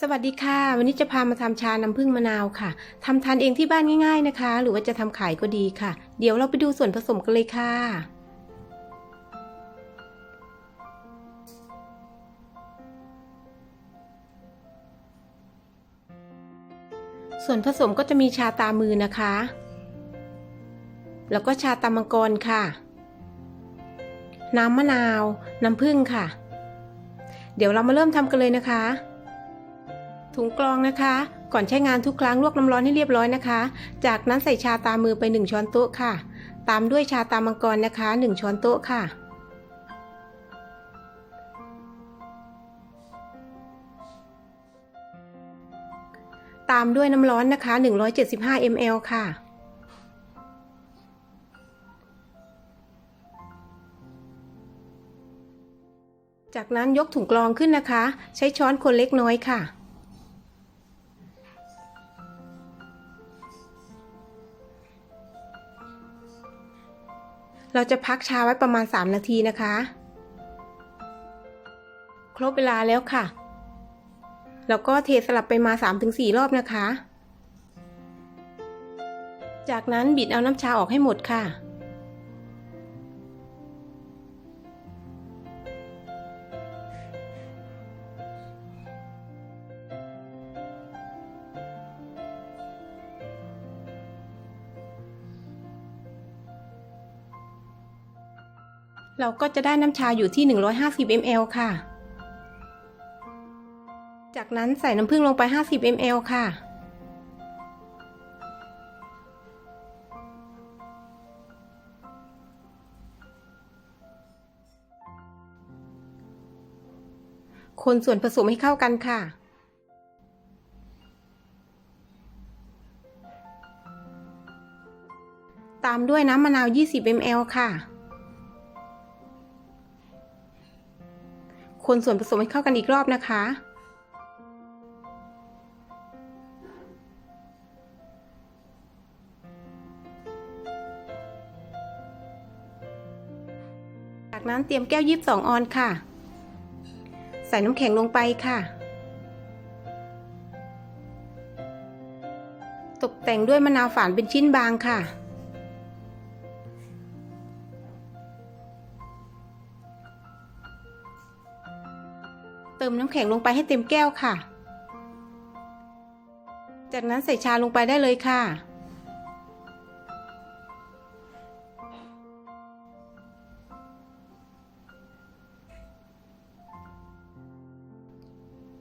สวัสดีค่ะ วันนี้จะพามาทำชาน้ำผึ้งมะนาวค่ะทำทานเองที่บ้านง่าย ๆนะคะ หรือว่าจะทำขายก็ดีค่ะ เดี๋ยวเราไปดูส่วนผสมกันเลยค่ะ ส่วนผสมก็จะมีชาตามือนะคะ แล้วก็ชาตามังกรค่ะ น้ำมะนาว น้ำผึ้งค่ะ เดี๋ยวเรามาเริ่มทำกันเลยนะคะ ถุงกรองนะคะ ก่อนใช้งานทุกครั้งลวกน้ำร้อนให้เรียบร้อยนะคะ จากนั้นใส่ชาตามือไป 1 ช้อนโต๊ะค่ะ ตามด้วยชาตามมังกรนะคะ 1 ช้อนโต๊ะค่ะ ตามด้วยน้ำร้อนนะคะ 175 ml ค่ะจากนั้นยกถุงกรองขึ้นนะคะ ใช้ช้อนคนเล็กน้อยค่ะ เราจะพักชาไว้ประมาณ 3 นาทีนะคะ ครบเวลาแล้วค่ะ แล้วก็เทสลับไปมา 3-4 รอบนะคะ จากนั้นบิดเอาน้ำชาออกให้หมดค่ะ เราก็จะได้น้ำชาอยู่ที่ 150 ml ค่ะ จากนั้นใส่น้ำผึ้งลงไป 50 ml ค่ะ คนส่วนผสมให้เข้ากันค่ะตามด้วยน้ำมะนาว 20 ml ค่ะ คนส่วนผสมให้เข้ากันอีกรอบนะคะ จากนั้นเตรียมแก้วยีบสองออนค่ะ ใส่น้ำแข็งลงไปค่ะ ตกแต่งด้วยมะนาวฝานเป็นชิ้นบางค่ะ เติมน้ำแข็งลงไปให้เต็มแก้วค่ะ จากนั้นใส่ชาลงไปได้เลยค่ะ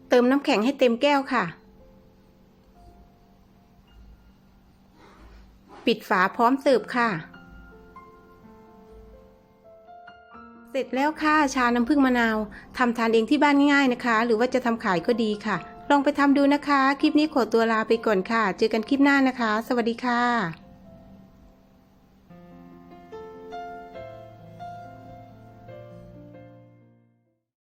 เติมน้ำแข็งให้เต็มแก้วค่ะ ปิดฝาพร้อมเสิร์ฟค่ะ เสร็จแล้วค่ะชาน้ำผึ้งมะนาวทำทานเองที่บ้านง่ายๆนะคะ หรือว่าจะทำขายก็ดีค่ะ ลองไปทำดูนะคะ คลิปนี้ขอตัวลาไปก่อนค่ะ เจอกันคลิปหน้านะคะ สวัสดีค่ะ